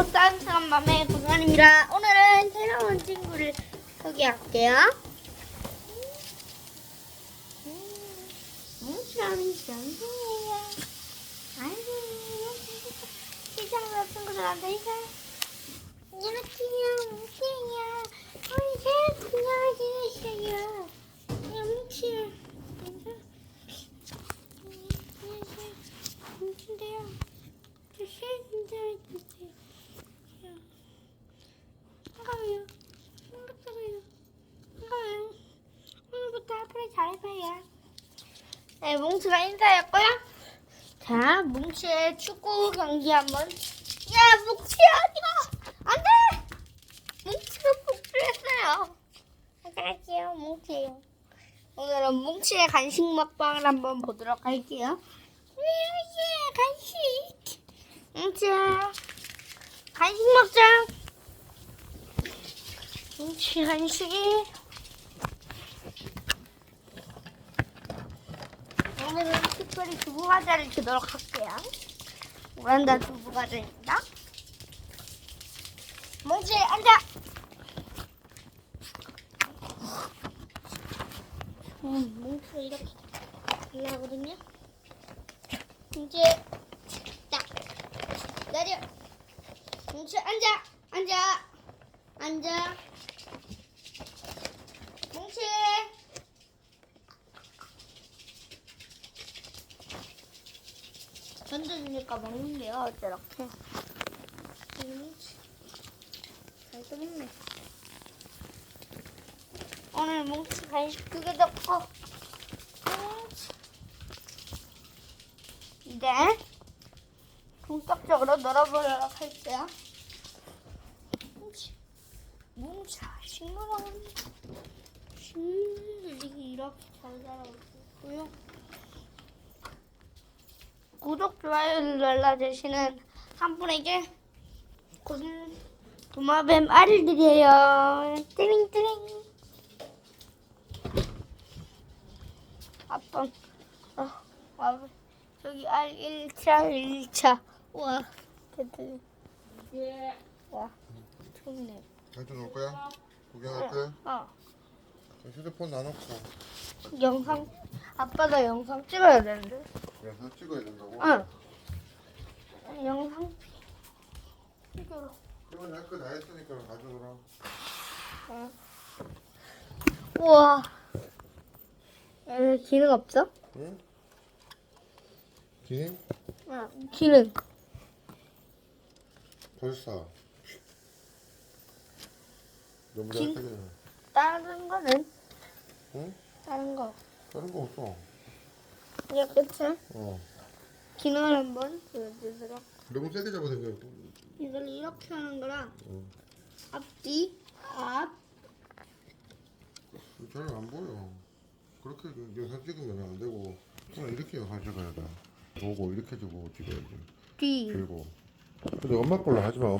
꽃다운스한 맘의 구간입니다. 오늘은 새로운 친구를 소개할게요. 뭉치라는 장소예요. 아이고, 시장 친구들한테 인사. 안녕하세요, 뭉치예요. 우리 새 안녕하세요. 뭉치. 안녕하세요. 뭉치인데요. 저 쉐인데 주세요. 반가워요. 반갑다고요. 반가워요. 오늘부터 앞으로 잘해봐요. 네, 뭉치가 인사했고요. 자, 뭉치의 축구 경기 한번. 야, 뭉치야, 어디가? 안 돼! 뭉치가 폭주했어요. 안녕하세요, 뭉치예요. 오늘은 뭉치의 간식 먹방을 한번 보도록 할게요. 뭉치, 간식. 뭉치야, 간식 먹자. 뭉치 간식 오늘은 특별히 두부 과자를 주도록 할게요. 오란다 두부 과자입니다. 뭉치 앉아. 음, 뭉치가 이렇게 올라오거든요. 뭉치 딱 내려. 뭉치 앉아. 앉아. 앉아. 뭉치. 던져주니까 먹는데요. 뭉치. 잘 떠먹네. 오늘 뭉치 간식 두개 넣고. 이제 본격적으로 놀아보도록 할게요. 뭉치. 뭉치, 식물원. 식물들이 이렇게 잘 자라고 있고요. 구독, 좋아요를 눌러주시는 한 분에게 고- 도마뱀 알을 드려요. 띠링띠링. 아빠, 어, 와, 저기 알 1차, 1차. 우와, 걔들. 예. 와, 좋네. 잘좀 놀 거야? 구경할 거야? 어, 휴대폰 놔놓고 영상, 아빠가 영상 찍어야 되는데. 영상 찍어야 된다고? 응. 영상 찍으러. 그러면 할거 다 했으니까 가져오라 응. 우와. 에, 기능 없어? 응? 기능? 응, 기능. 벌써 너무 긴- 잘 크네 다른 거는? 응? 다른 거. 다른 거 없어 이게 끝이야? 어 기능을 한번 보여주도록. 너무 세게 잡아서 그래 이걸 이렇게 하는 거랑 응. 앞뒤, 앞, 잘안 보여 그렇게 그 영상 찍으면 안 되고 그냥 이렇게 영상 찍어야 돼 보고 이렇게 주고 찍어야지 뒤. 그리고 근데 엄마 걸로 하지 마